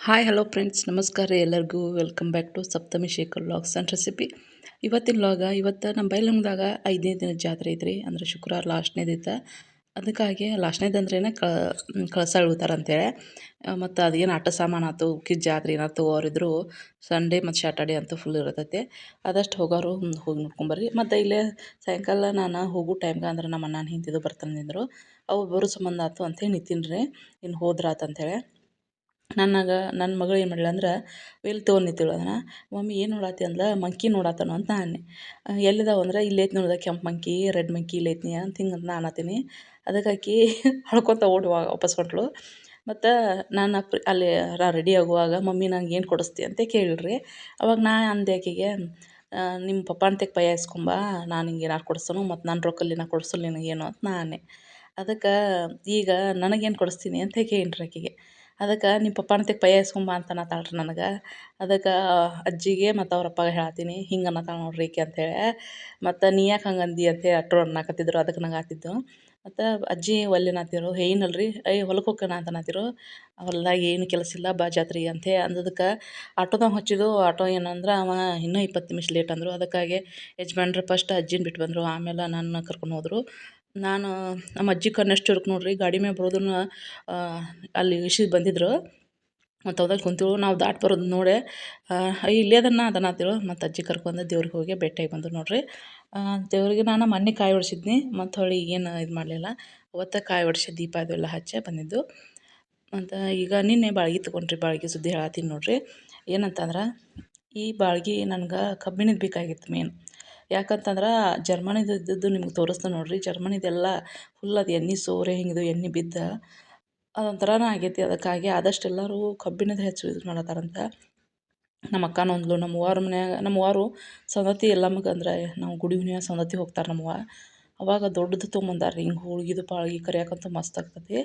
Hi hello friends ನಮಸ್ಕಾರ ಎಲ್ಲರಿಗೂ. Welcome back to Saptami Shekhar vlogs and recipe ಇವತ್ತಿನ ಲಾಗ ಇವತ್ತು ನಮ್ಮ ಬೈಲಂಗದಾಗ ಐದನೇ ದಿನ ಜಾತ್ರೆ ಐತ್ರಿ. ಅಂದ್ರೆ ಶುಕ್ರವಾರ ಲಾಸ್ಟ್ನೇದಿತ್ತು ಅದಕ್ಕಾಗಿ ಲಾಸ್ಟ್ನೇದು ಅಂದ್ರೇನೆ ಕ ಕಳಸ ಅಂತೇಳಿ. ಮತ್ತು ಅದೇನು ಆಟ ಸಾಮಾನು ಆಯ್ತು ಉಕ್ಕಿ ಜಾತ್ರೆ ಏನಾರು ತಗೋರಿದ್ರು ಸಂಡೇ ಮತ್ತು ಸ್ಯಾಟರ್ಡೇ ಅಂತೂ ಫುಲ್ ಇರತೈತೆ. ಆದಷ್ಟು ಹೋಗೋರು ಹೋಗಿ ನೋಡ್ಕೊಂಬರ್ರಿ. ಮತ್ತು ಇಲ್ಲೇ ಸಾಯಂಕಾಲ ನಾನು ಹೋಗೋ ಟೈಮ್ಗೆ ಅಂದ್ರೆ ನಮ್ಮ ಅಣ್ಣನ ಹಿಂತಿದ್ದು ನಿಂದರು ಅವು ಬರೋ ಸಂಬಂಧ ಆಯ್ತು ಅಂತೇಳಿ ನಿಂತೀನಿ ರೀ ಇನ್ನು ಹೋದ್ರಾತು ನನಗೆ ನನ್ನ ಮಗಳು ಏನು ಮಾಡ್ಯಾಳ ಅಂದ್ರೆ ಎಲ್ಲಿ ತೊಗೊಂಡು ಅದನ್ನು? ಮಮ್ಮಿ ಏನು ನೋಡಾತಿ ಅಂದ್ರೆ ಮಂಕಿ ನೋಡಾತನು? ಅಂತ ನಾನು. ಎಲ್ಲಿದಾವೆ ಅಂದ್ರೆ? ಇಲ್ಲಿ ಐತಿ ನೋಡಿದೆ ಕೆಂಪು ಮಂಕಿ, ರೆಡ್ ಮಂಕಿ ಇಲ್ಲಿ ಐತಿ ಅಂತ ಹಿಂಗೆ ನಾನು ಅನ್ನತ್ತೀನಿ ಅದಕ್ಕೆ ಆಕಿ ಅಳ್ಕೊತ ಓಡಿ ವಾಪಸ್ ಹೊಂಟ್ಳು ಮತ್ತು ನಾನು ಅಲ್ಲಿ ರೆಡಿ ಆಗುವಾಗ ಮಮ್ಮಿ ನಂಗೆ ಏನು ಕೊಡಿಸ್ತಿ ಅಂತ ಕೇಳಿರಿ ಅವಾಗ ನಾ ಅಂದೆ ಆಕೆಗೆ ನಿಮ್ಮ ಪಪ್ಪ ಅಂತಕ್ಕೆ ಪೈ ಇಸ್ಕೊಂಬ ನಾನು ಹಿಂಗೆ ಏನಾರು ಕೊಡಿಸ್ತಾನು ಮತ್ತು ನನ್ನ ರೊಕ್ಕಲ್ಲಿ ನಾ ಕೊಡಿಸಲ್ಲ ನಿನಗೇನು? ಅಂತ ನಾನೆ. ಅದಕ್ಕೆ ಈಗ ನನಗೇನು ಕೊಡಿಸ್ತೀನಿ ಅಂತ ಕೇಳಿನ್ರಿ ಆಕೆಗೆ. ಅದಕ್ಕೆ ನಿಮ್ಮ ಪಪ್ಪನ ತೆಗ್ ಪೈ ಇಸ್ಕೊಂಬಾ ಅಂತ ರೀ ನನಗೆ. ಅದಕ್ಕೆ, ಅಜ್ಜಿಗೆ ಮತ್ತು ಅವ್ರ ಅಪ್ಪಗೆ ಹೇಳತ್ತೀನಿ ಹಿಂಗೆ ಅನ್ನತಾಳೆ ನೋಡ್ರಿ ಈಕೆ ಅಂತೇಳಿ ಮತ್ತು ನೀ ಯಾಕೆ ಹಂಗೆ ಅಂದಿ ಅಂತೇಳಿ ಅಟ್ರು ಅನ್ನಕತ್ತಿದ್ರು ಅದಕ್ಕೆ ನಂಗೆ ಆತಿದ್ದು ಮತ್ತು ಅಜ್ಜಿ ಒಲ್ಲೆ ಅನ್ನತ್ತಿರು ಏನಲ್ರಿ? ಐ ಹೊಲಕ್ಕೆ ಹೋಕ್ಕನ ಅಂತ ಅನ್ನತ್ತಿರು ಹೊಲ್ದಾಗ ಏನು ಕೆಲಸ ಇಲ್ಲ, ಬಾ ಜಾತ್ರೆ ಅಂತೆ ಅಂದದಕ್ಕೆ ಆಟೋದಾಗ ಹಚ್ಚಿದ್ದು. ಆಟೋ ಏನಂದ್ರೆ ಅವ ಇನ್ನೂ ಇಪ್ಪತ್ತು ನಿಮಿಷ ಲೇಟ್ ಅಂದರು. ಅದಕ್ಕಾಗಿ ಯಜಮಾನ್ರು ಫಸ್ಟ್ ಅಜ್ಜಿನ ಬಿಟ್ಟು ಬಂದರು. ಆಮೇಲೆ ನನ್ನ ಕರ್ಕೊಂಡು ಹೋದರು. ನಾನು ನಮ್ಮ ಅಜ್ಜಿ ಕಣ್ಣಷ್ಟು ಇರ್ಕೆ ನೋಡಿರಿ, ಗಾಡಿ ಮ್ಯಾಗ ಬರೋದನ್ನ ಅಲ್ಲಿ ಇಳಿಸಿ ಬಂದಿದ್ರು. ಮತ್ತು ಹೋದಾಗ ಕುಂತಿಳು ನಾವು ದಾಟಿ ಬರೋದು ನೋಡಿ ಇಲ್ಲೇ ಅದನ್ನ ಅದನ್ನ ಅಂತೇಳು ಮತ್ತು ಅಜ್ಜಿ ಕರ್ಕೊಂಡು ದೇವ್ರಿಗೆ ಹೋಗಿ ಭೇಟಿಯಾಗಿ ಬಂದರು ನೋಡಿರಿ. ದೇವರಿಗೆ ನಾನು ಮೊನ್ನೆ ಕಾಯಿ ಹೊಡ್ಸಿದ್ನಿ ಮತ್ತು ಹೊಳಿ ಏನು ಇದು ಮಾಡಲಿಲ್ಲ. ಅವತ್ತು ಕಾಯಿ ಹೊಡ್ಸಿ ದೀಪ ಅದೆಲ್ಲ ಹಚ್ಚಿ ಬಂದಿದ್ದು. ಮತ್ತು ಈಗ ನಿನ್ನೆ ಬಾಳ್ಗೆ ತೊಗೊಂಡ್ರಿ, ಬಾಳ್ಗೆ ಸುದ್ದಿ ಹೇಳತ್ತೀನಿ ನೋಡಿರಿ. ಏನಂತಂದ್ರೆ, ಈ ಬಾಳ್ಗೆ ನನ್ಗೆ ಕಬ್ಬಿಣದ ಬೇಕಾಗಿತ್ತು ಮೇನ್ ಯಾಕಂತಂದ್ರೆ ಜರ್ಮನಿದು ಇದ್ದದ್ದು ನಿಮ್ಗೆ ತೋರಿಸ್ತೆ ನೋಡಿರಿ, ಜರ್ಮನಿದೆಲ್ಲ ಫುಲ್ ಅದು ಎಣ್ಣೆ ಸೋರೆ ಹಿಂಗಿದು ಎಣ್ಣೆ ಬಿದ್ದ ಅದೊಂಥರನೇ ಆಗೈತಿ. ಅದಕ್ಕಾಗಿ ಆದಷ್ಟು ಎಲ್ಲರೂ ಕಬ್ಬಿಣದ ಹೆಚ್ಚು ಯೂಸ್ ಮಾಡತ್ತಾರಂತ ನಮ್ಮ ಅಕ್ಕನ ಒಂದ್ಲು ನಮ್ಮ ಅವ್ವಾರ ಮನ್ಯಾಗ ನಮ್ಮ ಅವ್ವಾರು ಸವದತ್ತಿ ಎಲ್ಲಮ್ಮಗೆ ಅಂದ್ರೆ ನಾವು ಗುಡಿ ಹುಣ್ಣಿಮೆ ಸವದತ್ತಿ ಹೋಗ್ತಾರೆ ನಮ್ಮವ್ವ ಅವಾಗ ದೊಡ್ಡದು ತೊಗೊಂಬಂದಾರ ರೀ ಹಿಂಗೆ ಹೋಳ್ಗಿದು ಪಾಳ್ಗಿ ಕರಿಯಾಕಂತೂ ಮಸ್ತ್ ಇದು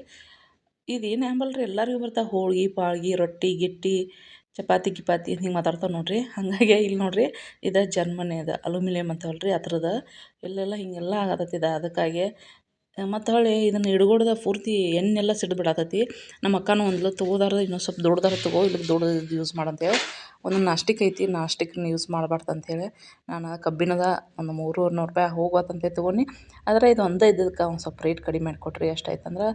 ಇದೇನು ಅಂಬಲ್ರಿ ಎಲ್ಲರಿಗೂ ಬರ್ತಾವೆ, ಹೋಳ್ಗೆ, ಪಾಳ್ಗಿ, ರೊಟ್ಟಿ, ಗಿಟ್ಟಿ. ಚಪಾತಿ ಗಿಪಾತಿ ಹಿಂಗೆ ಮಾತಾಡ್ತಾವೆ ನೋಡಿರಿ. ಹಾಗಾಗಿ ಇಲ್ಲಿ ನೋಡ್ರಿ ಇದು ಜರ್ಮನಿ ಅದ ಅಲುಮಿನಿಯಮ್ ಅಂತವಲ್ಲ ರೀ ಆ ಥರದ. ಇಲ್ಲೆಲ್ಲ ಹೀಗೆಲ್ಲ ಇದು. ಅದಕ್ಕಾಗಿ ಮತ್ತು ಹೊಳ್ಳಿ ಇದನ್ನು ಹಿಡ್ಗೊಡ್ದ ಪೂರ್ತಿ ಎಣ್ಣೆಲ್ಲ ಸಿಡ್ದು ಬಿಡತ್ತೈತಿ ನಮ್ಮ ಅಕ್ಕನೂ ಅಂದ್ಲು ತೊಗೋದಾರ, ಇನ್ನೊಂದು ಸ್ವಲ್ಪ ದೊಡ್ಡದಾರ ತಗೋ ಇಲ್ಲಿ ದೊಡ್ಡದು ಯೂಸ್ ಮಾಡಂತೇಳಿ. ಒಂದು ನಾಸ್ಟಿಕ್ ಐತಿ, ನಾಸ್ಟಿಕ್ನ ಯೂಸ್ ಮಾಡಬಾರ್ದು ಅಂತೇಳಿ ನಾನು ಕಬ್ಬಿಣದ ಒಂದು ಮೂರು ನೂರು ರೂಪಾಯಿ ಹೋಗ್ವತ್ತಂತೇಳಿ ತೊಗೊಂಡು. ಆದರೆ ಇದು ಒಂದೇ ಇದ್ದದಕ್ಕೆ ಒಂದು ಸ್ವಲ್ಪ ರೇಟ್ ಕಡಿಮೆ ಮಾಡಿಕೊಟ್ರಿ ಎಷ್ಟಾಯ್ತು ಅಂದ್ರೆ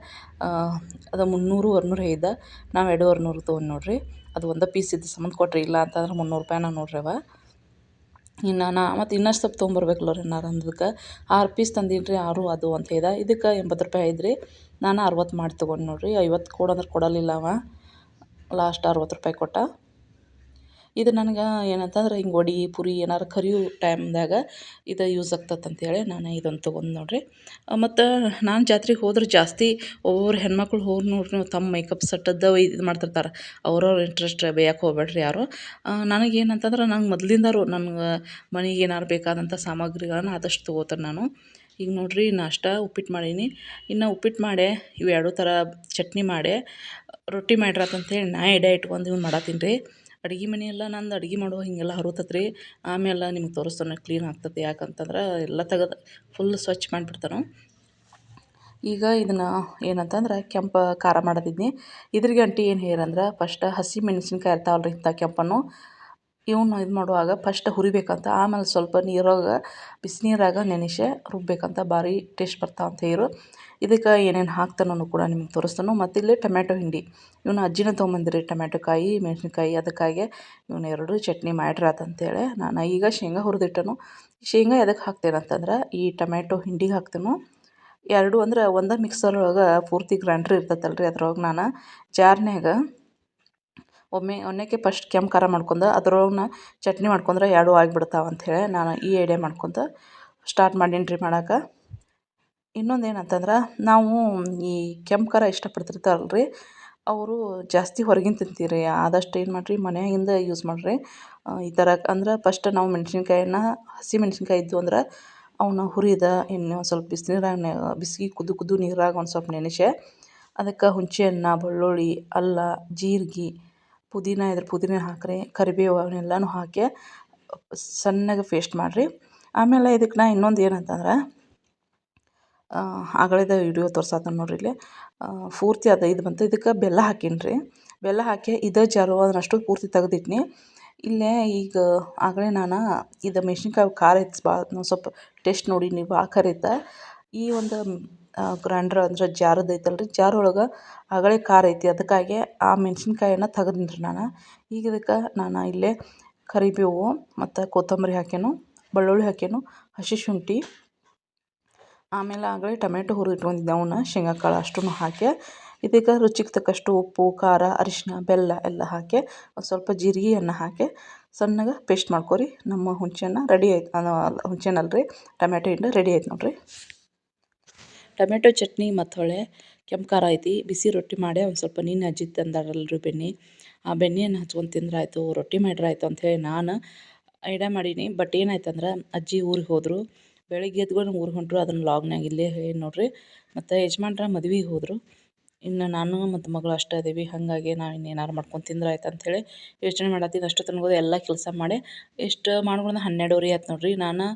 ಅದು ಮುನ್ನೂರು ಆರ್ನೂರು ಐದು. ನಾವು ಎರಡು ನೂರು ತೊಗೊಂಡು ನೋಡಿರಿ. ಅದು ಒಂದೇ ಪೀಸ್ ಇದ್ದ ಸಂಬಂಧ ಕೊಟ್ಟರೆ ಇಲ್ಲ ಅಂತಂದ್ರೆ ಮುನ್ನೂರು ರೂಪಾಯಿನ ನೋಡ್ರಿ ಅವ ಇನ್ನು ನಾ ಮತ್ತು ಇನ್ನಷ್ಟು ಸ್ವಲ್ಪ ತೊಗೊಂಬರ್ಬೇಕಲ್ಲ ರೀ ನಾನು ಅಂದಕ್ಕೆ ಆರು ಪೀಸ್ ತಂದೀನಿ ರೀ, ಆರು ಅದು ಅಂತ ಹೇಳ್ದ. ಇದಕ್ಕೆ ಎಂಬತ್ತು ರೂಪಾಯಿ ಐತ್ರಿ. ನಾನು ಅರವತ್ತು ಮಾಡಿ ತೊಗೊಂಡು ನೋಡಿರಿ. ಐವತ್ತು ಕೊಡು ಅಂದ್ರೆ ಕೊಡಲಿಲ್ಲ ಅವ. ಲಾಸ್ಟ್ ಅರವತ್ತು ರೂಪಾಯಿ ಕೊಟ್ಟ. ಇದು ನನಗೆ ಏನಂತಂದ್ರೆ ಹಿಂಗೆ ವಡೆ, ಪುರಿ ಏನಾರು ಕರಿಯೋ ಟೈಮ್ದಾಗ ಇದು ಯೂಸ್ ಆಗ್ತದೆ ಅಂತೇಳಿ ನಾನು ಇದನ್ನು ತೊಗೊಂಡು ನೋಡಿರಿ. ಮತ್ತು ನಾನು ಜಾತ್ರೆಗೆ ಹೋದ್ರೆ ಜಾಸ್ತಿ ಒಬ್ಬೊಬ್ರು ಹೆಣ್ಮಕ್ಳು ಹೋಗಿ ನೋಡಿರಿ ತಮ್ಮ ಮೇಕಪ್ ಸೆಟ್ಟದ್ದು ಇದು ಮಾಡ್ತಿರ್ತಾರೆ. ಅವ್ರವ್ರ ಇಂಟ್ರೆಸ್ಟ್ ಬೇಯಕ್ಕೆ ಹೋಗ್ಬೇಡ್ರಿ ಯಾರು. ನನಗೆ ಏನಂತಂದ್ರೆ ನಂಗೆ ಮೊದ್ಲಿಂದಾರು ನನ್ಗೆ ಮನೆಗೆ ಏನಾರು ಬೇಕಾದಂಥ ಸಾಮಗ್ರಿಗಳನ್ನು ಆದಷ್ಟು ತೊಗೋತೀನಿ ನಾನು. ಈಗ ನೋಡಿರಿ ನಾಷ್ಟ ಉಪ್ಪಿಟ್ಟು ಮಾಡೀನಿ. ಇನ್ನು ಉಪ್ಪಿಟ್ಟು ಮಾಡೇ ಇವು ಎರಡೂ ಥರ ಚಟ್ನಿ ಮಾಡೇ ರೊಟ್ಟಿ ಮಾಡಿರತ್ತಂತೇಳಿ ನಾ ಎಡೆ ಇಟ್ಕೊಂಡು ಇವ್ನ ಮಾಡತ್ತೀನಿ ರೀ ಅಡ್ಗೆ ಮನೆ ಎಲ್ಲ ನಂದು ಅಡ್ಗೆ ಮಾಡುವ ಹೀಗೆಲ್ಲ ಹರುತತ್ರಿ. ಆಮೇಲೆ ನಿಮ್ಗೆ ತೋರಿಸ್ತಾನೆ ಕ್ಲೀನ್ ಆಗ್ತದೆ ಯಾಕಂತಂದ್ರೆ ಎಲ್ಲ ತೆಗೆದು ಫುಲ್ ಸ್ವಚ್ಛ ಮಾಡಿಬಿಡ್ತಾನೆ ಈಗ ಇದನ್ನು ಏನಂತಂದ್ರೆ ಕೆಂಪು ಖಾರ ಮಾಡದಿದ್ನಿ. ಇದ್ರ ಗಂಟಿ ಏನು ಹೇರಂದ್ರೆ ಫಸ್ಟ್ ಹಸಿ ಮೆಣಸಿನ್ಕಾಯಿ ಇರ್ತಾವಲ್ಲ ರೀ ಇಂಥ ಕೆಂಪನ್ನು. ಇವನ್ನ ಇದು ಮಾಡುವಾಗ ಫಸ್ಟ್ ಹುರಿಬೇಕಂತ, ಆಮೇಲೆ ಸ್ವಲ್ಪ ನೀರಾಗ, ಬಿಸಿನೀರಾಗ ನೆನೆಸಿ ರುಬ್ಬೇಕಂತ ಭಾರಿ ಟೇಸ್ಟ್ ಬರ್ತಾವ ಅಂತ ಹೇರು ಇದಕ್ಕೆ ಏನೇನು ಹಾಕ್ತಾನೋ ಕೂಡ ನಿಮ್ಗೆ ತೋರಿಸ್ತಾನು. ಮತ್ತು ಇಲ್ಲಿ ಟೊಮ್ಯಾಟೊ ಹಿಂಡಿ. ಇವನ್ನ ಅಜ್ಜಿನ ತೊಗೊಂಬಂದಿರಿ ಟೊಮ್ಯಾಟೊ ಕಾಯಿ, ಮೆಣಸಿನ್ಕಾಯಿ, ಅದಕ್ಕಾಗಿ ಇವನ್ನ ಎರಡು ಚಟ್ನಿ ಮಾಡಿರಾತಂತೇಳಿ ನಾನು ಈಗ ಶೇಂಗಾ ಹುರಿದಿಟ್ಟನು. ಶೇಂಗಾ ಎದಕ್ಕೆ ಹಾಕ್ತೇನೆ ಅಂತಂದ್ರೆ, ಈ ಟೊಮ್ಯಾಟೊ ಹಿಂಡಿಗೆ ಹಾಕ್ತೇನೆ. ಎರಡು ಅಂದ್ರೆ ಒಂದೇ ಮಿಕ್ಸರ್ ಒಳಗೆ ಪೂರ್ತಿ ಗ್ರೈಂಡ್ರ್ ಇರ್ತೈತಲ್ಲ ರೀ ಅದ್ರೊಳಗೆ ನಾನು ಜಾರ್ನ್ಯಾಗ ಒಮ್ಮೆ ಒನ್ನೆಕೆ ಫಸ್ಟ್ ಕೆಂಪು ಖಾರ ಮಾಡ್ಕೊಂಡ ಅದ್ರೊಳಗೆ ಚಟ್ನಿ ಮಾಡ್ಕೊಂಡ್ರೆ ಎರಡೂ ಆಗಿಬಿಡ್ತಾವೆ ಅಂಥೇಳಿ ನಾನು ಈ ಐಡಿಯಾ ಮಾಡ್ಕೊತ ಸ್ಟಾರ್ಟ್ ಮಾಡೀನಿ ರೀ ಮಾಡಕ್ಕೆ ಇನ್ನೊಂದು ಏನಂತಂದ್ರೆ ನಾವು ಈ ಕೆಂಪು ಖಾರ ಇಷ್ಟಪಡ್ತಿರ್ತಾರಲ್ಲ ರೀ ಅವರು ಜಾಸ್ತಿ ಹೊರಗಿಂದ ತಿಂತೀರಿ, ಆದಷ್ಟು ಏನು ಮಾಡಿರಿ ಮನೆಯಿಂದ ಯೂಸ್ ಮಾಡಿರಿ. ಈ ಥರ ಅಂದ್ರೆ ಫಸ್ಟ್ ನಾವು ಮೆಣಸಿನ್ಕಾಯನ್ನ, ಹಸಿ ಮೆಣಸಿನ್ಕಾಯಿ ಇದ್ವು ಅಂದ್ರೆ ಅವನ್ನ ಹುರಿದ ಇನ್ನು ಸ್ವಲ್ಪ ಬಿಸಿನೀರಾಗ ಬಿಸಿ ಕುದ್ದು ಕುದ್ದು ನೀರಾಗ ಒಂದು ಸ್ವಲ್ಪ ನೆನೆಸಿ, ಅದಕ್ಕೆ ಹುಂಚೆ ಹಣ್ಣು ಬೆಳ್ಳುಳ್ಳಿ, ಅಲ್ಲ, ಜೀರ್ಗೆ ಪುದೀನ ಇದ್ರೆ ಪುದೀನ ಹಾಕಿರಿ ಕರಿಬೇವು ಅವನ್ನೆಲ್ಲನೂ ಹಾಕಿ ಸಣ್ಣಗೆ ಪೇಸ್ಟ್ ಮಾಡಿರಿ. ಆಮೇಲೆ ಇದಕ್ಕೆ ನಾ ಇನ್ನೊಂದು ಏನಂತಂದ್ರೆ ಆಗಳಿದ ವಿಡಿಯೋ ತೋರ್ಸತ್ತ ನೋಡಿರಿ ಇಲ್ಲಿ. ಪೂರ್ತಿ ಅದು ಇದು ಬಂತು. ಇದಕ್ಕೆ ಬೆಲ್ಲ ಹಾಕಿನ್ರಿ. ಬೆಲ್ಲ ಹಾಕಿ ಇದು ಜಾರು ಅದನ್ನಷ್ಟು ಪೂರ್ತಿ ತೆಗ್ದಿಟ್ನಿ. ಇಲ್ಲೇ ಈಗ ಆಗಲೇ ನಾನು ಇದು ಮೆಣ್ಸಿನ್ಕಾಯಿ ಖಾರ ಒಂದು ಸ್ವಲ್ಪ ಟೇಸ್ಟ್ ನೋಡೀನಿ ಭಾಳ ಖಾರ ಈ ಒಂದು ಗ್ರೈಂಡ್ರ್ ಅಂದ್ರೆ ಜಾರದ್ದು ಐತಲ್ರಿ. ರೀ ಜಾರ್ ಒಳಗೆ ಆಗಲೇ ಖಾರ ಐತಿ. ಅದಕ್ಕಾಗಿ ಆ ಮೆಣ್ಸಿನ್ಕಾಯನ್ನ ತೆಗೆದ್ನಿ ರೀ ನಾನು. ಈಗ ಇದಕ್ಕೆ ನಾನು ಇಲ್ಲೇ ಕರಿಬೇವು ಮತ್ತು ಕೊತ್ತಂಬರಿ ಹಾಕ್ಯಾನು, ಬೆಳ್ಳುಳ್ಳಿ ಹಾಕ್ಯಾನು, ಹಸಿ ಶುಂಠಿ, ಆಮೇಲೆ ಆಗಲೇ ಟೊಮೆಟೊ ಹುರಿದಿಟ್ಕೊಂಡಿದ್ದೆ ಅವನ್ನ, ಶೇಂಗಾ ಕಾಳು ಅಷ್ಟನ್ನು ಹಾಕಿ. ಇದಕ್ಕೆ ರುಚಿಗೆ ತಕ್ಕಷ್ಟು ಉಪ್ಪು, ಖಾರ ಅರಿಶಿನ ಬೆಲ್ಲ ಎಲ್ಲ ಹಾಕಿ, ಒಂದು ಸ್ವಲ್ಪ ಜೀರಿಗೆಯನ್ನು ಹಾಕಿ ಸಣ್ಣಗೆ ಪೇಸ್ಟ್ ಮಾಡ್ಕೊರಿ. ನಮ್ಮ ಹುಂಚೆಹಣ್ಣು ರೆಡಿ ಆಯ್ತು ಅಲ್ಲ ರೀ ಟೊಮೆಟೊ ಹಿಂಡಿ ರೆಡಿ ಆಯ್ತು ನೋಡಿರಿ. ಟೊಮೆಟೊ ಚಟ್ನಿ ಮತ್ತು ಹೊಳೆ ಕೆಂಪು ಖಾರ ಐತಿ. ಬಿಸಿ ರೊಟ್ಟಿ ಮಾಡಿ ಒಂದು ಸ್ವಲ್ಪ ನೀನು ಅಜ್ಜಿ ತಂದಾರಲ್ರಿ ಬೆಣ್ಣೆ. ಆ ಬೆಣ್ಣೆಯನ್ನು ಹಚ್ಕೊಂಡು ತಿಂದ್ರಾಯ್ತು, ರೊಟ್ಟಿ ಮಾಡ್ರೆ ಆಯಿತು ಅಂಥೇಳಿ ನಾನು ಐಡಿಯಾ ಮಾಡೀನಿ. ಬಟ್ ಏನಾಯ್ತು ಅಂದ್ರೆ ಅಜ್ಜಿ ಊರಿಗೆ ಹೋದರು, ಬೆಳಿಗ್ಗೆ ಎದ್ಕೊಂಡು ಊರಿಗೆ ಹೊಂಟರು. ಅದನ್ನು ಲಾಗ್ನಾಗ ಇಲ್ಲೇ ಹೇಳಿ ನೋಡಿರಿ. ಮತ್ತು ಯಜಮಾನ್ರ ಮದ್ವೆಗೆ ಹೋದರು. ಇನ್ನು ನಾನು ಮತ್ತು ಮಗಳು ಅಷ್ಟೇ ಅದೀವಿ ಹಾಗಾಗಿ ನಾವು ಇನ್ನೇನಾರು ಮಾಡ್ಕೊಂಡು ತಿಂದ್ರೆ ಆಯ್ತು ಅಂಥೇಳಿ ಯೋಚನೆ ಮಾಡತ್ತೀನಿ ಅಷ್ಟು ತನಕ ಎಲ್ಲ ಕೆಲಸ ಮಾಡಿ ಎಷ್ಟು ಮಾಡ್ಕೊಂಡು ಹನ್ನೆರಡುವರೆ ಆಯ್ತು ನೋಡ್ರಿ. ನಾನು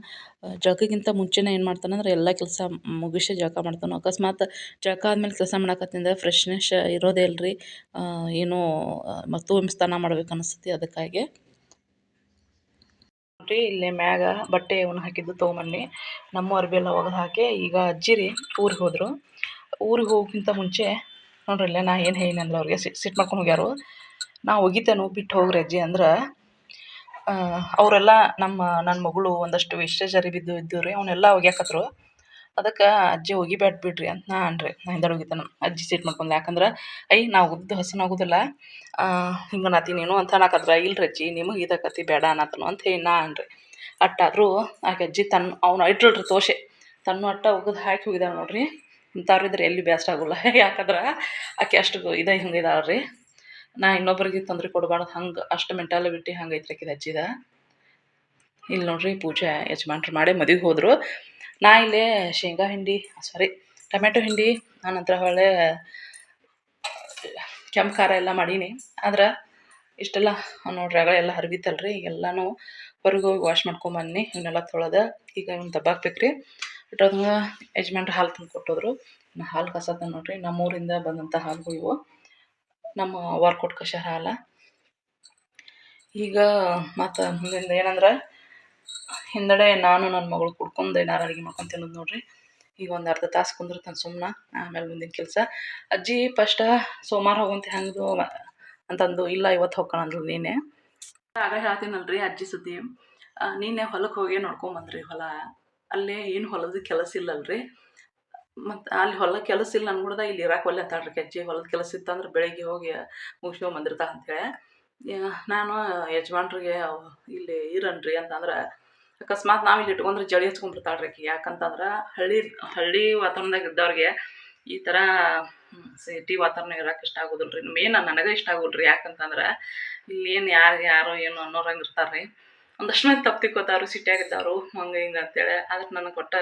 ಜಳಕಕ್ಕಿಂತ ಮುಂಚೆನೇ ಏನು ಮಾಡ್ತಾನಂದ್ರೆ ಎಲ್ಲ ಕೆಲಸ ಮುಗಿಸಿ ಜಳಕ ಮಾಡ್ತಾನೆ. ಅಕಸ್ಮಾತ್ ಜಳಕ ಆದಮೇಲೆ ಕೆಲಸ ಮಾಡಕತ್ತಿಂದ ಫ್ರೆಶ್ನೆಸ್ ಇರೋದೇ ಇಲ್ಲರಿ ಏನು ಮತ್ತು ಸ್ನಾನ ಮಾಡ್ಬೇಕು ಅನಿಸ್ತೈತಿ ಅದಕ್ಕಾಗಿ. ನೋಡ್ರಿ, ಇಲ್ಲೇ ಮ್ಯಾಗ ಬಟ್ಟೆ ಅವನ್ನ ಹಾಕಿದ್ದು ತೊಗೊಂಬನ್ನಿ. ನಮ್ಮ ಅರ್ಬಿ ಎಲ್ಲ ಒಗೆದು ಹಾಕಿ ಈಗ ಅಜ್ಜಿ ರೀ ಊರಿಗೆ ಹೋದರು. ಊರಿಗೆ ಹೋಗೋಕ್ಕಿಂತ ಮುಂಚೆ ನೋಡ್ರಿ ಇಲ್ಲೇ ನಾ ಏನು ಹೇಳಿನಂದ್ರೆ ಅವ್ರಿಗೆ. ಸಿಟ್ಟು ಮಾಡ್ಕೊಂಡು ಹೋಗ್ಯಾರು. ನಾ ಒಗಿತೇನು ಬಿಟ್ಟು ಹೋಗ್ರಿ ಅಜ್ಜಿ ಅಂದ್ರೆ ಅವರೆಲ್ಲ ನಮ್ಮ ನನ್ನ ಮಗಳು ಒಂದಷ್ಟು ವೇಸ್ಟೇಜ್ ಬಿದ್ದು ಇದ್ದು ರೀ ಅವನ್ನೆಲ್ಲ ಒಗ್ಯಾಕತ್ರು ಅದಕ್ಕೆ ಅಜ್ಜಿ ಒಗಿಬ್ಯಾಡ ಬಿಡ್ರಿ ಅಂತ ನಾ ಅನ್ರಿ. ನಾ ಹಿಂದೆಡೆ ಒಗಿತಾನೆ ಅಜ್ಜಿ ಸೀಟ್ ಮಾಡ್ಕೊಂಡು ಯಾಕಂದ್ರೆ, ಐ ನಾವು ಉದ್ದು ಹಸನು ಆಗೋದಿಲ್ಲ. ಹಿಂಗೆ ನಾತಿ ನೀನು ಅಂತ ಅನ್ನಕತ್ರ. ಇಲ್ರಿ ಅಜ್ಜಿ, ನಿಮಗೆ ಇದಕ್ಕತಿ ಬೇಡ ಅನ್ನತ್ತನು ಅಂತ ಹೇಳಿ ನಾ ಅನ್ರಿ. ಅಟ್ಟಾದರೂ ಆಕೆ ಅಜ್ಜಿ ತನ್ನ ಅವ್ನು ಇಟ್ಟಿಲ್ರಿ ತೋಷೆ. ತನ್ನ ಅಟ್ಟ ಒಗದು ಹಾಕಿ ಹೋಗಿದಾಳೆ ನೋಡ್ರಿ. ಇಂಥವ್ರು ಇದ್ರೆ ಎಲ್ಲಿ ಬೇಸ್ಟ್ ಆಗೋಲ್ಲ. ಯಾಕಂದ್ರೆ ಆಕೆ ಅಷ್ಟು ಇದು ಹಿಂಗೆ ರೀ ನಾ ಇನ್ನೊಬ್ರಿಗೆ ತೊಂದರೆ ಕೊಡಬಾರ್ದು. ಹಂಗೆ ಅಷ್ಟು ಮೆಂಟಾಲಿಟಿ ಹಂಗೆ ಐತ್ರಿ ಆಕಿದು ಅಜ್ಜಿದ. ಇಲ್ಲಿ ನೋಡ್ರಿ ಪೂಜೆ ಯಜಮಾನ್ರು ಮಾಡಿ ಮದುವೆಗೆ ಹೋದರು. ನಾ ಇಲ್ಲೇ ಶೇಂಗಾ ಹಿಂಡಿ ಸಾರಿ ಟೊಮೆಟೊ ಹಿಂಡಿ ಆನಂತರ ಹೊಳೆ ಕೆಂಪು ಖಾರ ಎಲ್ಲ ಮಾಡೀನಿ. ಆದ್ರೆ ಇಷ್ಟೆಲ್ಲ ನೋಡ್ರಿ ಆಗ ಎಲ್ಲ ಹರಿವಿತ್ತಲ್ರಿ ಎಲ್ಲನೂ ಹೊರಗೆ ಹೋಗಿ ವಾಶ್ ಮಾಡ್ಕೊಂಬನ್ನಿ ಇವನ್ನೆಲ್ಲ ತೊಳೆದ. ಈಗ ಇವ್ನ ದಬ್ಬಾಕ್ಬೇಕು ರೀ ಇಟ್ಟೋದಂಗೆ ಯಜಮಾನ್ರು ಹಾಲು ತಂದು ಕೊಟ್ಟೋದ್ರು. ಹಾಲು ಕಸತ ನೋಡ್ರಿ, ನಮ್ಮೂರಿಂದ ಬಂದಂಥ ಹಾಲುಗಳು ಇವು. ನಮ್ಮ ವಾರ್ಕೋಟ್ ಕಷ ಹಾಲ. ಈಗ ಮತ್ತು ಮುಂದಿಂದ ಏನಂದ್ರೆ, ಹಿಂದಡೆ ನಾನು ನನ್ನ ಮಗಳು ಕುಡ್ಕೊಂಡು ಏನಾರು ಅಡುಗೆ ಮಾಡ್ಕೊಂಡು ತಿನ್ನೋದು ನೋಡ್ರಿ. ಈಗ ಒಂದು ಅರ್ಧ ತಾಸು ಕುಂದಿರ್ತಾನೆ ಸುಮ್ಮನೆ ಆಮೇಲೆ ಮುಂದಿನ ಕೆಲಸ. ಅಜ್ಜಿ ಫಸ್ಟ ಸೋಮವಾರ ಹೋಗಂತ ಹೆಂಗದು ಅಂತಂದು, ಇಲ್ಲ ಇವತ್ತು ಹೋಗೋಣ ಅಂದ್ಲು ನೀನೆ. ಆಗ ಹೇಳ್ತೀನಲ್ರಿ ಅಜ್ಜಿ ಸುದ್ದಿ. ನೀನೆ ಹೊಲಕ್ಕೆ ಹೋಗಿ ನೋಡ್ಕೊಂಬಂದ್ರಿ ಹೊಲ. ಅಲ್ಲೇ ಏನು ಹೊಲದ ಕೆಲಸ ಇಲ್ಲಲ್ರಿ? ಮತ್ತು ಅಲ್ಲಿ ಹೊಲ ಕೆಲಸ ಇಲ್ಲ ಅನ್ಬಿಡ್ದ ಇಲ್ಲಿ ಇರಾಕೆ ಒಲ್ಲೆ ಅಂತಾಳ್ರಿ ಕಜ್ಜಿ. ಹೊಲದ ಕೆಲಸ ಇತ್ತಂದ್ರೆ ಬೆಳಗ್ಗೆ ಹೋಗಿ ಮುಗಿಸ್ಕೊಂಡು ಬಂದಿರ್ತಾ ಅಂತೇಳಿ ನಾನು ಯಜಮಾನ್ರಿಗೆ ಇಲ್ಲಿ ಇರನ್ರಿ ಅಂತಂದ್ರೆ, ಅಕಸ್ಮಾತ್ ನಾವು ಇಲ್ಲಿ ಇಟ್ಕೊಂಡ್ರೆ ಜಳಿ ಹಚ್ಕೊಂಡ್ಬಿಡ್ತಾಳ್ರಿ ಯಾಕಂತಂದ್ರೆ ಹಳ್ಳಿ ಹಳ್ಳಿ ವಾತಾವರಣದಾಗ ಇದ್ದವ್ರಿಗೆ ಈ ಥರ ಸಿಟಿ ವಾತಾವರಣ ಇರೋಕೆ ಇಷ್ಟ ಆಗೋದಿಲ್ಲ ರೀ ಮೇನ್ ನನಗೆ ಇಷ್ಟ ಆಗೋಲ್ರಿ ಯಾಕಂತಂದ್ರೆ ಇಲ್ಲಿ ಏನು ಯಾರು, ಯಾರೋ ಏನು ಅನ್ನೋರಂಗೆ ಇರ್ತಾರೆ ರೀ ಒಂದಷ್ಟು ಮಂದಿ ತಪ್ಪು ತಿಕ್ಕೋತಾರು ಸಿಟ್ಟಿಯಾಗಿದ್ದಾರು ಹಂಗೆ ಹಿಂಗೆ ಅಂತೇಳಿ. ಅದಕ್ಕೆ ನನಗೆ ಕೊಟ್ಟ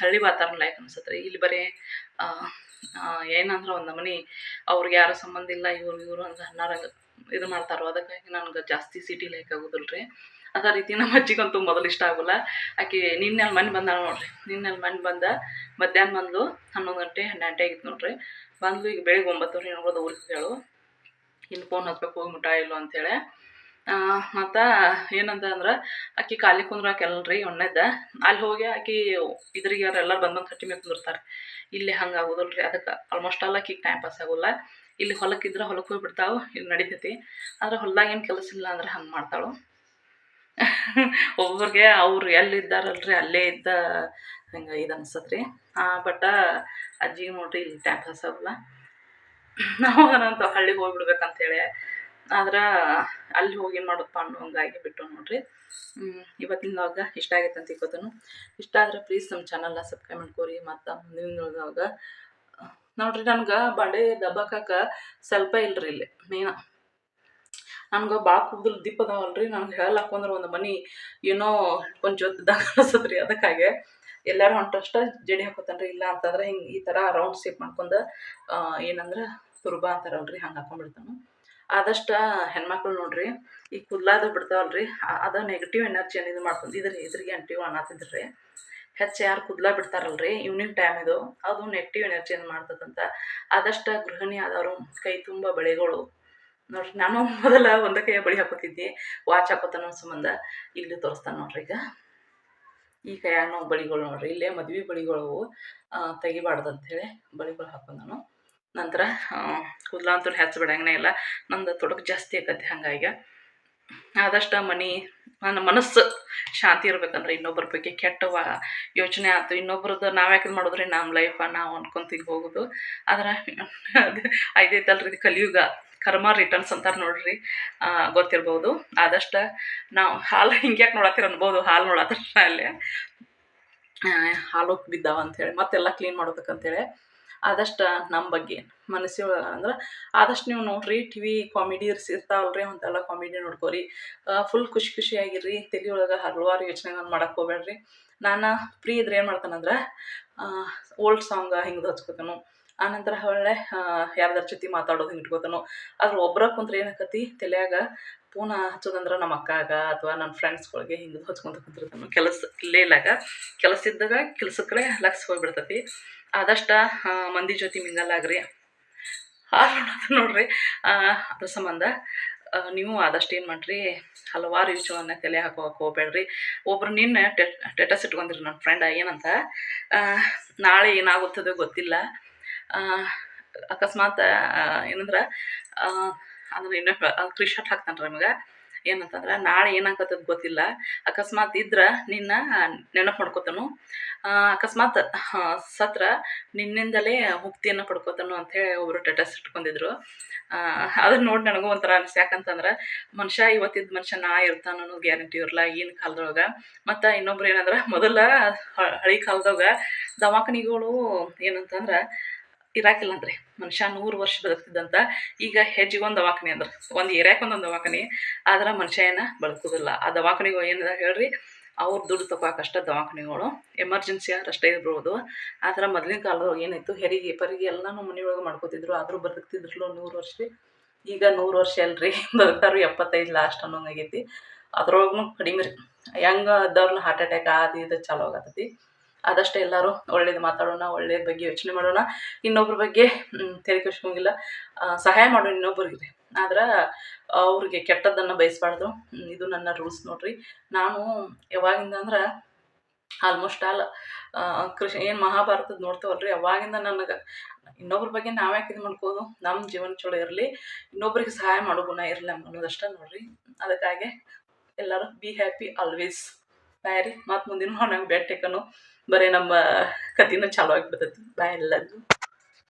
ಹಳ್ಳಿ ವಾತಾವರಣ ಲೈಕ್ ಅನ್ಸತ್ತೆ ರೀ. ಇಲ್ಲಿ ಬರೀ ಏನಂದ್ರೆ ಒಂದು ಮನೆ ಅವ್ರಿಗೆ ಯಾರು ಸಂಬಂಧ ಇಲ್ಲ, ಇವ್ರು ಇವರು ಅಂತ ಅನ್ನಾರ ಇದು ಮಾಡ್ತಾರೋ, ಅದಕ್ಕಾಗಿ ನನಗೆ ಜಾಸ್ತಿ ಸಿಟಿ ಲೈಕ್ ಆಗೋದಿಲ್ಲ ರೀ. ಅದೇ ರೀತಿ ನಮ್ಮ ಅಜ್ಜಿಗಂತೂ ಮೊದಲು ಇಷ್ಟ ಆಗೋಲ್ಲ. ಆಕೆ ನಿನ್ನೆ ಅಲ್ಲಿ ಮನೆ ಬಂದಾಳ ನೋಡ್ರಿ. ನಿನ್ನೆ ಅಲ್ಲಿ ಮನೆ ಬಂದ, ಮಧ್ಯಾಹ್ನ ಬಂದು ಹನ್ನೊಂದು ಗಂಟೆ, ಹನ್ನೆರಡು ಗಂಟೆ ಆಗಿತ್ತು ನೋಡ್ರಿ. ಬಂದು ಈಗ ಬೆಳಿಗ್ಗೆ ಒಂಬತ್ತುವರೆ ನೋಡೋದು ಊರಿಗೆ ಹೇಳು ಇನ್ನು ಫೋನ್ ಹಚ್ಬೇಕು ಹೋಗಿ ಮುಟ್ಟ ಇಲ್ಲೋ ಅಂಥೇಳಿ ಮತ್ತು ಏನಂತ ಅಂದ್ರೆ, ಆಕಿ ಖಾಲಿ ಕುಂದ್ರಾಕೆಲ್ರಿ ಒಣ್ಣೆದ ಅಲ್ಲಿ ಹೋಗಿ ಆಕಿ ಇದ್ರಿಗೆ ಯಾರು ಎಲ್ಲರೂ ಬಂದು ಕಟ್ಟಿ ಮೇಲೆ ಕುಂದಿರ್ತಾರೆ. ಇಲ್ಲಿ ಹಂಗೆ ಆಗೋದಿಲ್ಲ ರೀ ಅದಕ್ಕೆ ಆಲ್ಮೋಸ್ಟ್ ಆಲ್ ಆಕಿಗೆ ಟೈಮ್ ಪಾಸ್ ಆಗೋಲ್ಲ. ಇಲ್ಲಿ ಹೊಲಕ್ಕಿದ್ರೆ ಹೊಲಕ್ಕೆ ಹೋಗಿ ಬಿಡ್ತಾವೆ ಇಲ್ಲಿ ನಡಿತೈತಿ. ಆದ್ರೆ ಹೊಲ್ದಾಗ ಏನು ಕೆಲಸ ಇಲ್ಲ ಅಂದ್ರೆ ಹಂಗೆ ಮಾಡ್ತಾಳು. ಒಬ್ಬೊಬ್ರಿಗೆ ಅವ್ರು ಎಲ್ಲಿದ್ದಾರಲ್ರಿ ಅಲ್ಲೇ ಇದ್ದ ಹಿಂಗೆ ಇದು ಅನ್ಸತ್ರಿ. ಬಟ್ ಅಜ್ಜಿಗೆ ನೋಡ್ರಿ ಇಲ್ಲಿ ಟೈಮ್ ಪಾಸ್ ಆಗೋಲ್ಲ. ನಾವು ಅಂತ ಹಳ್ಳಿಗೆ ಹೋಗ್ಬಿಡ್ಬೇಕಂತೇಳಿ ಆದ್ರೆ ಅಲ್ಲಿ ಹೋಗಿ ಏನು ಮಾಡೋದಪ್ಪ ಅನ್ನೋ ಹಂಗಾಗಿ ಬಿಟ್ಟು ನೋಡ್ರಿ. ಇವತ್ತಿನ ಲಾಗ ಇಷ್ಟ ಆಗೈತೆ ಅಂತ ಇಕ್ಕೋತನು ಇಷ್ಟ ಆದ್ರೆ ಪ್ಲೀಸ್ ನಮ್ಮ ಚಾನಲ್ನ ಸಬ್ಸ್ಕ್ರೈಬ್ ಮಾಡ್ಕೋರಿ, ಮತ್ತು ಮುಂದಿನ ಲಾಗ ನೋಡ್ರಿ ನನ್ಗೆ ಬಾಂಡೆ ದಬ್ಬಾಕಕ್ಕೆ ಸ್ವಲ್ಪ ಇಲ್ರಿ ಇಲ್ಲಿ ಮೇನ ನನ್ಗೆ ಭಾಳ ಕೂದಲು ದಿಪ್ಪ ಅದಾವಲ್ರಿ, ನನಗೆ ಹೇಳಲ್ಲ ಹಾಕೊಂಡ್ರೆ ಒಂದು ಮನೆ ಏನೋ ಒಂದು ಜೊತೆದಾಗ ಅನಿಸ್ತದೆ ರೀ ಅದಕ್ಕಾಗಿ. ಎಲ್ಲರೂ ಹೊಂಟಷ್ಟ ಜಡಿ ಹಾಕೋತಾನ್ರಿ, ಇಲ್ಲ ಅಂತಂದ್ರೆ ಹಿಂಗೆ ಈ ಥರ ರೌಂಡ್ ಶೇಪ್ ಮಾಡ್ಕೊಂಡು ಏನಂದ್ರೆ ತುರ್ಬಾ ಅಂತಾರಲ್ರಿ, ಹಂಗೆ ಹಾಕೊಂಡ್ಬಿಡ್ತಾನೆ. ಆದಷ್ಟು ಹೆಣ್ಮಕ್ಳು ನೋಡ್ರಿ, ಈ ಕೂದ್ಲಾದ ಬಿಡ್ತಾವಲ್ರಿ ಅದು ನೆಗೆಟಿವ್ ಎನರ್ಜಿ ಇದು ಮಾಡ್ಕೊಂಡು ಇದ್ರ, ಇದ್ರಿಗೆ ಅಂಟಿವ್ ಅನ್ನತ್ತಿದ್ರಿ ಹೆಚ್ಚು ಯಾರು ಕುದ್ಲಾ ಬಿಡ್ತಾರಲ್ರಿ ಈವ್ನಿಂಗ್ ಟೈಮ್ ಇದು, ಅದು ನೆಗೆಟಿವ್ ಎನರ್ಜಿಯನ್ನು ಮಾಡ್ತದಂತ. ಆದಷ್ಟು ಗೃಹಿಣಿ ಆದವರು, ಕೈ ತುಂಬ ಬಳೆಗಳು. ನೋಡ್ರಿ, ನಾನು ಮೊದಲ ಒಂದು ಕೈಯ ಬಳಿ ಹಾಕೋತಿದ್ದೆ ವಾಚ್ ಹಾಕೋತನ ಸಂಬಂಧ, ಇಲ್ಲಿ ತೋರಿಸ್ತಾನೆ ನೋಡ್ರಿ ಈಗ. ಈ ಕೈಯಾಗ ಬಳಿಗಳು ನೋಡ್ರಿ, ಇಲ್ಲೇ ಮದ್ವೆ ಬಳಿಗಳು ತೆಗಿಬಾರ್ದು ಹೇಳಿ ಬಳಿಗಳು ಹಾಕೊಂಡು ನಾನು. ನಂತರ ಕೂದಲಂತೂ ಹೆಚ್ಚಿಬಿಡಂಗನೇ ಇಲ್ಲ ನಂದು ತೊಡಕು ಜಾಸ್ತಿ ಆಕತಿ ಹಂಗಾಗಿ. ಆದಷ್ಟು ಮನೆ, ನನ್ನ ಮನಸ್ಸು ಶಾಂತಿ ಇರ್ಬೇಕಂದ್ರೆ ಇನ್ನೊಬ್ಬರ ಬಗ್ಗೆ ಕೆಟ್ಟವ ಯೋಚನೆ ಆಯ್ತು ಇನ್ನೊಬ್ರದ್ದು ನಾವು ಯಾಕೆ ಮಾಡಿದ್ರಿ? ನಮ್ಮ ಲೈಫ ನಾವು ಅನ್ಕೊಂತೀವಿ ಹೋಗೋದು ಆದ್ರೆ, ಅದು ಐದೈತಲ್ರಿ ಕಲಿಯುಗ. ಕರ್ಮ ರಿಟರ್ನ್ಸ್ ಅಂತಾರೆ ನೋಡ್ರಿ ಗೊತ್ತಿರ್ಬೋದು. ಆದಷ್ಟು ನಾವು ಹಾಲು ಹಿಂಗ್ಯಾಕೆ ನೋಡತ್ತೀರ ಅನ್ಬೋದು. ಹಾಲು ನೋಡತ್ತರ ಅಲ್ಲಿ. ಹಾಲು ಬಿದ್ದಾವ ಅಂಥೇಳಿ ಮತ್ತೆಲ್ಲ ಕ್ಲೀನ್ ಮಾಡೋದಕ್ಕಂತೇಳಿ. ಆದಷ್ಟು ನಮ್ಮ ಬಗ್ಗೆ ಮನಸ್ಸಿ ಅಂದ್ರೆ ಆದಷ್ಟು ನೀವು ನೋಡ್ರಿ ಟಿ ವಿ ಕಾಮಿಡೀಸ್ ಇರ್ತಾವಲ್ರಿ, ಅಂತೆಲ್ಲ ಕಾಮಿಡಿ ನೋಡ್ಕೋರಿ. ಫುಲ್ ಖುಷಿ ಖುಷಿಯಾಗಿರ್ರಿ ತಲೆ ಒಳಗೆ ಹಲವಾರು ಯೋಚನೆಗಳನ್ನ ಮಾಡಕ್ಕೆ ಹೋಗ್ಬೇಡ್ರಿ. ನಾನು ಫ್ರೀ ಇದ್ರೆ ಏನು ಮಾಡ್ತಾನಂದ್ರೆ ಓಲ್ಡ್ ಸಾಂಗ್ ಹಿಂಗೆ ಹಚ್ಕೋತಾನು. ಆನಂತರ ಒಳ್ಳೆ ಯಾರ್ದಾರ ಜೊತೆ ಮಾತಾಡೋದು ಹಿಂಗೆ ಇಟ್ಕೋತಾನು. ಆದ್ರೆ ಒಬ್ಬರ ಕುಂತ್ರೆ ಏನಾಕತಿ ತಲೆಯಾಗ ಪೂನ ಹಚ್ಚೋದಂದ್ರೆ ನಮ್ಮ ಅಕ್ಕಾಗ ಅಥವಾ ನನ್ನ ಫ್ರೆಂಡ್ಸ್ಗಳಿಗೆ ಹಿಂಗೆ ಹಚ್ಕೊಂತ ನಮ್ಮ ಕೆಲಸ ಇಲ್ಲಾಗ ಕೆಲಸ ಇದ್ದಾಗ ಕೆಲಸಕ್ಕೆ ಲಕ್ಸ್ ಹೋಗ್ಬಿಡ್ತೈತಿ. ಆದಷ್ಟು ಮಂದಿ ಜೊತೆ ಮಿಂಗಲ್ ಆಗ್ರಿ. ಹಾಲು ನೋಡ್ರಿ. ಅದ್ರ ಸಂಬಂಧ ನೀವು ಆದಷ್ಟು ಏನು ಮಾಡಿರಿ? ಹಲವಾರು ವಿಷಯವನ್ನು ತಲೆ ಹಾಕೋಕೆ ಹೋಗ್ಬೇಡ್ರಿ ಒಬ್ರು ನಿನ್ನೆ ಟೆಟಸ್ ಇಟ್ಕೊಂಡಿರಿ ನನ್ನ ಫ್ರೆಂಡ್ ಏನಂತ. ನಾಳೆ ಏನಾಗುತ್ತದೋ ಗೊತ್ತಿಲ್ಲ. ಅಕಸ್ಮಾತ್ ಏನಂದ್ರೆ ಅಂದ್ರೆ ಇನ್ನೂ ಕೃಷಿ ಹಾಕ್ತಾನೆ ನಮಗೆ ಏನಂತಂದ್ರೆ, ನಾಳೆ ಏನಾಗತ್ತದ ಗೊತ್ತಿಲ್ಲ. ಅಕಸ್ಮಾತ್ ಇದ್ರೆ ನಿನ್ನ ನೆನಪು ಮಾಡ್ಕೊತಾನು. ಅಕಸ್ಮಾತ್ ಸತ್ರ ನಿನ್ನಿಂದಲೇ ಮುಕ್ತಿಯನ್ನು ಪಡ್ಕೋತಾನು ಅಂಥೇಳಿ ಒಬ್ಬರು ಟೆಟಸ್ ಇಟ್ಕೊಂಡಿದ್ರು. ಅದನ್ನ ನೋಡಿ ನನಗೂ ಒಂಥರ ಅನಿಸ್ತು. ಯಾಕಂತಂದ್ರೆ, ಮನುಷ್ಯ ಇವತ್ತಿದ್ದ ಮನುಷ್ಯ ನಾ ಇರ್ತಾನ ಗ್ಯಾರಂಟಿ ಇರಲ್ಲ ಈಗಿನ ಕಾಲದೊಳಗೆ. ಮತ್ತು ಇನ್ನೊಬ್ರು ಏನಂದ್ರೆ, ಮೊದಲ ಹಳಿ ಹಳೆ ಕಾಲದಾಗ ದವಾಖಾನಿಗಳು ಏನಂತಂದ್ರೆ ಇರಾಕಿಲ್ಲ ಅಂದ್ರೆ ಮನುಷ್ಯ ನೂರು ವರ್ಷ ಬದುಕ್ತಿದ್ದಂತ ಈಗ ಹೆಜ್ಜಿಗೊಂದು ದವಾಖಾನೆ ಅಂದ್ರೆ, ಒಂದು ಏರಿಯಾಕ್ಕೆ ದವಾಖಾನೆ, ಆದ್ರೆ ಮನುಷ್ಯ ಏನ ಬದುಕೋದಿಲ್ಲ ಆ ದವಾಖಾನೆಗೂ ಏನಿದೆ ಹೇಳ್ರಿ, ಅವ್ರು ದುಡ್ಡು ತಗೋಕಷ್ಟ ದವಾಖಾನೆಗಳು, ಎಮರ್ಜೆನ್ಸಿ ಅಷ್ಟೇ ಇರ್ಬೋದು. ಆದ್ರೆ ಮೊದಲಿನ ಕಾಲದೊಳಗೆ ಏನಾಯ್ತು, ಹೆರಿಗೆ ಪರಿಗೆ ಎಲ್ಲನೂ ಮನೆಯೊಳಗೆ ಮಾಡ್ಕೋತಿದ್ರು, ಆದರೂ ಬದುಕ್ತಿದ್ರು ನೂರು ವರ್ಷ. ಈಗ ನೂರು ವರ್ಷ ಅಲ್ರಿ ಬದುಕ್ತಾರು ಎಪ್ಪತ್ತೈದು ಲಾಸ್ಟ್ ಅನ್ನೋಂಗಾಗೈತಿ ಅದ್ರೊಳಗೂ ಕಡಿಮೆ ರೀ. ಹೆಂಗೆ ಇದ್ದವ್ರನ್ನ ಹಾರ್ಟ್ ಅಟ್ಯಾಕ್ ಅದು ಇದು ಚಾಲೂ ಆಗತ್ತೈತಿ ಆದಷ್ಟು ಎಲ್ಲರೂ ಒಳ್ಳೇದು ಮಾತಾಡೋಣ ಒಳ್ಳೆಯ ಬಗ್ಗೆ ಯೋಚನೆ ಮಾಡೋಣ. ಇನ್ನೊಬ್ರ ಬಗ್ಗೆ ತಲೆ ಕೆಡ್ಸ್ಕೊಂಗಿಲ್ಲ. ಸಹಾಯ ಮಾಡೋಣ ಇನ್ನೊಬ್ರಿಗೆ ಆದ್ರೆ ಅವ್ರಿಗೆ ಕೆಟ್ಟದ್ದನ್ನು ಬಯಸಬಾರ್ದು. ಇದು ನನ್ನ ರೂಲ್ಸ್ ನೋಡ್ರಿ. ನಾನು ಯಾವಾಗಿಂದ ಅಂದ್ರೆ ಆಲ್ಮೋಸ್ಟ್ ಆಲ್ ಕೃಷಿ, ಏನು ಮಹಾಭಾರತದ ನೋಡ್ತೇವಲ್ರಿ, ಅವಾಗಿಂದ ನನಗೆ ಇನ್ನೊಬ್ರ ಬಗ್ಗೆ ನಾವ್ಯಾಕೆ ಇದು ಮಾಡ್ಕೋದು? ನಮ್ಮ ಜೀವನ ಚಲೋ ಇರಲಿ, ಇನ್ನೊಬ್ರಿಗೆ ಸಹಾಯ ಮಾಡೋ ಗುಣ ಇರಲಿ ಅನ್ನೋದಷ್ಟೇ ನೋಡ್ರಿ. ಅದಕ್ಕಾಗಿ ಎಲ್ಲರೂ ಬಿ ಹ್ಯಾಪಿ ಆಲ್ವೇಸ್ ಬಾಯ್ ರೀ, ಮತ್ತು ಮುಂದಿನ ನಂಗೆ ಬೆಟ್ಟೆಕನು ಬರೀ ನಮ್ಮ ಕಥೆನೂ ಚಾಲು ಆಗಿಬಿಡ್ತೈತಿ. ಬಾಯ್ ಎಲ್ಲರಿಗೂ.